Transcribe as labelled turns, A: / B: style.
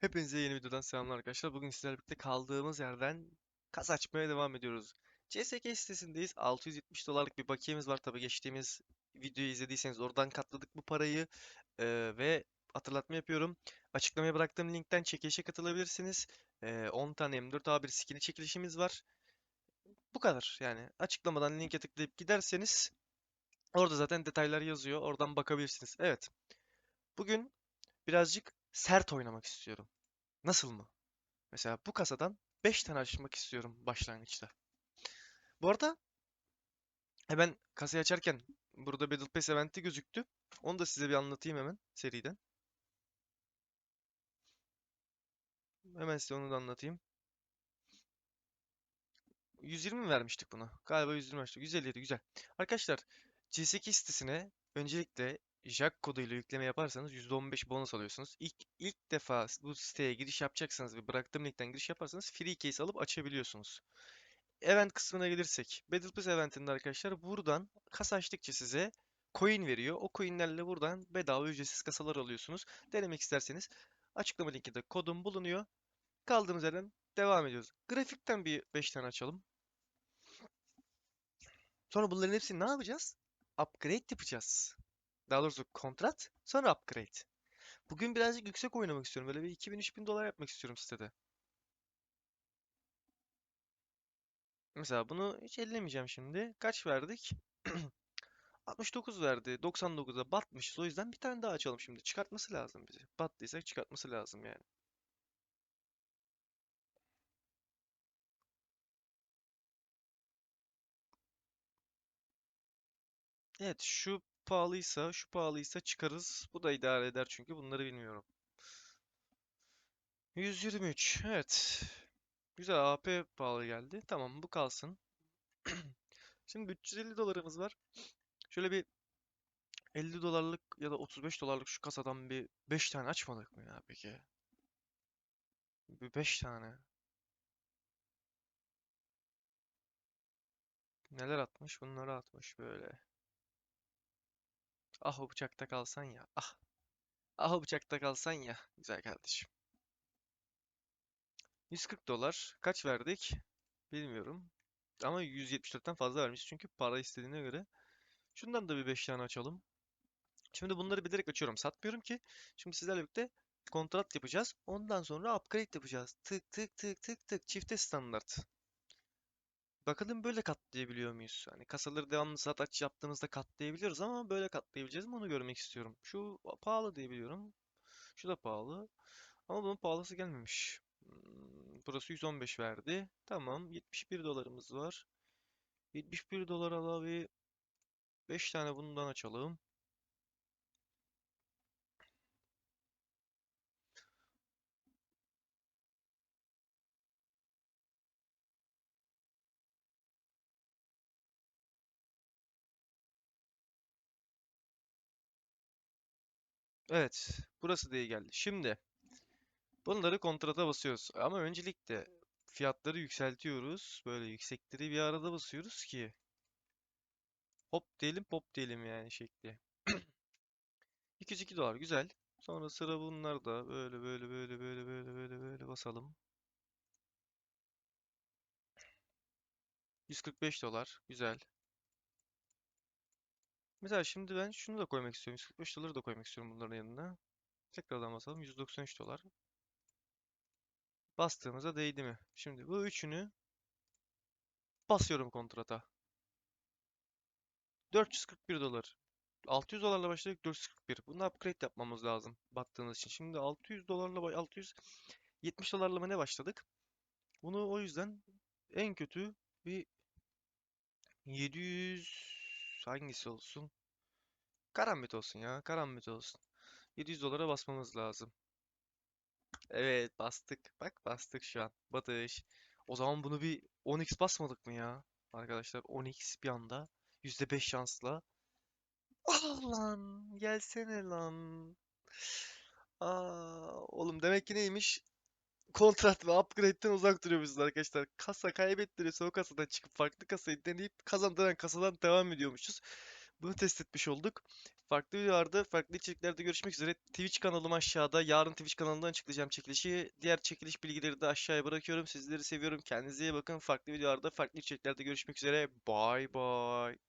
A: Hepinize yeni videodan selamlar arkadaşlar. Bugün sizlerle birlikte kaldığımız yerden kasa açmaya devam ediyoruz. CSK sitesindeyiz. 670 dolarlık bir bakiyemiz var. Tabii geçtiğimiz videoyu izlediyseniz oradan katladık bu parayı. Ee, ve hatırlatma yapıyorum. Açıklamaya bıraktığım linkten çekilişe katılabilirsiniz. Ee, 10 tane M4A1 skin'i çekilişimiz var. Bu kadar yani. Açıklamadan linke tıklayıp giderseniz orada zaten detaylar yazıyor. Oradan bakabilirsiniz. Evet. Bugün birazcık sert oynamak istiyorum. Nasıl mı? Mesela bu kasadan 5 tane açmak istiyorum başlangıçta. Bu arada hemen kasayı açarken burada Battle Pass eventi gözüktü. Onu da size bir anlatayım hemen seriden. Hemen size onu da anlatayım. 120 mi vermiştik buna? Galiba 120 vermiştik. 157 güzel. Arkadaşlar C8 sitesine öncelikle Jack koduyla yükleme yaparsanız %15 bonus alıyorsunuz. İlk, ilk defa bu siteye giriş yapacaksanız ve bıraktığım linkten giriş yaparsanız free case alıp açabiliyorsunuz. Event kısmına gelirsek. Battle Pass eventinde arkadaşlar buradan kasa açtıkça size coin veriyor. O coinlerle buradan bedava ücretsiz kasalar alıyorsunuz. Denemek isterseniz açıklama linkinde kodum bulunuyor. Kaldığımız yerden devam ediyoruz. Grafikten bir 5 tane açalım. Sonra bunların hepsini ne yapacağız? Upgrade yapacağız. Daha doğrusu kontrat, sonra upgrade. Bugün birazcık yüksek oynamak istiyorum. Böyle bir 2000-3000 dolar yapmak istiyorum sitede. Mesela bunu hiç ellemeyeceğim şimdi. Kaç verdik? 69 verdi. 99'a batmışız. O yüzden bir tane daha açalım şimdi. Çıkartması lazım bize. Battıysa çıkartması lazım yani. Evet şu pahalıysa şu pahalıysa çıkarız. Bu da idare eder çünkü bunları bilmiyorum. 123. Evet. Güzel AP pahalı geldi. Tamam bu kalsın. Şimdi 350 dolarımız var. Şöyle bir 50 dolarlık ya da 35 dolarlık şu kasadan bir 5 tane açmadık mı ya peki? Bir 5 tane. Neler atmış? Bunları atmış böyle. Ah o bıçakta kalsan ya. Ah. Ah o bıçakta kalsan ya. Güzel kardeşim. 140 dolar. Kaç verdik? Bilmiyorum. Ama 174'ten fazla vermiş çünkü para istediğine göre. Şundan da bir 5 tane açalım. Şimdi bunları bilerek açıyorum. Satmıyorum ki. Şimdi sizlerle birlikte kontrat yapacağız. Ondan sonra upgrade yapacağız. Tık tık tık tık tık. Çifte standart. Bakalım böyle katlayabiliyor muyuz? Hani kasaları devamlı sat aç yaptığımızda katlayabiliyoruz ama böyle katlayabileceğiz mi onu görmek istiyorum. Şu pahalı diye biliyorum. Şu da pahalı. Ama bunun pahalısı gelmemiş. Hmm, Burası 115 verdi. Tamam. 71 dolarımız var. 71 dolar ala bir 5 tane bundan açalım. Evet. Burası da iyi geldi. Şimdi bunları kontrata basıyoruz. Ama öncelikle fiyatları yükseltiyoruz. Böyle yüksekleri bir arada basıyoruz ki hop diyelim pop diyelim yani şekli. 202 dolar güzel. Sonra sıra bunlarda böyle böyle böyle böyle böyle böyle böyle basalım. 145 dolar güzel. Mesela şimdi ben şunu da koymak istiyorum. 145 doları da koymak istiyorum bunların yanına. Tekrardan basalım. 193 dolar. Bastığımıza değdi mi? Şimdi bu üçünü basıyorum kontrata. 441 dolar. 600 dolarla başladık 441. Bunu upgrade yapmamız lazım battığınız için. Şimdi 600 dolarla ba- 670 dolarla mı ne başladık? Bunu o yüzden en kötü bir 700 hangisi olsun? Karambit olsun ya. Karambit olsun. 700 dolara basmamız lazım. Evet bastık. Bak bastık şu an. Batış. O zaman bunu bir 10x basmadık mı ya? Arkadaşlar 10x bir anda. %5 şansla. Ah lan gelsene lan. Aa, oğlum demek ki neymiş? Kontrat ve upgrade'den uzak duruyormuşuz arkadaşlar. Kasa kaybettiriyorsa o kasadan çıkıp farklı kasayı deneyip kazandıran kasadan devam ediyormuşuz. Bunu test etmiş olduk. Farklı videolarda, farklı içeriklerde görüşmek üzere. Twitch kanalım aşağıda. Yarın Twitch kanalından açıklayacağım çekilişi. Diğer çekiliş bilgileri de aşağıya bırakıyorum. Sizleri seviyorum. Kendinize iyi bakın. Farklı videolarda, farklı içeriklerde görüşmek üzere. Bye bye.